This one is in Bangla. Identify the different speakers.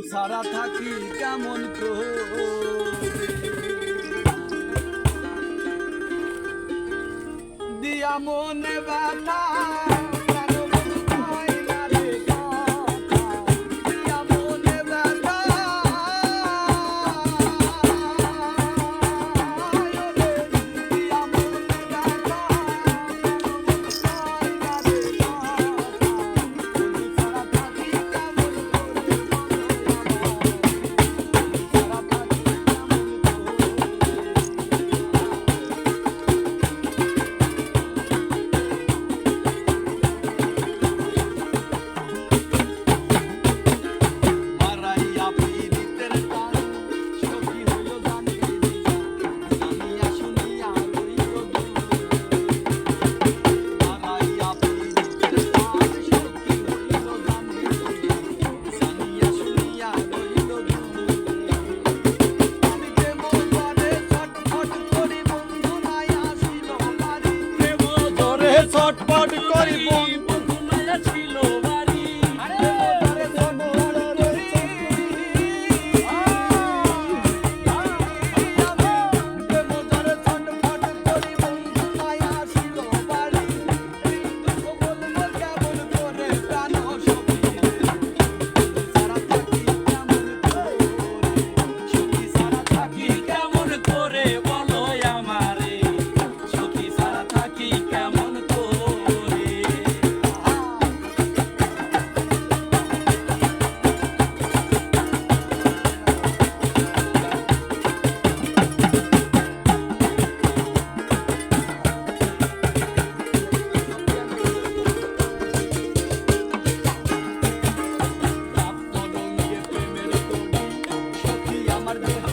Speaker 1: সারা থাকি কেমন দিয়া মনে ব্যথা। ছটপট করি বন্ধু amar de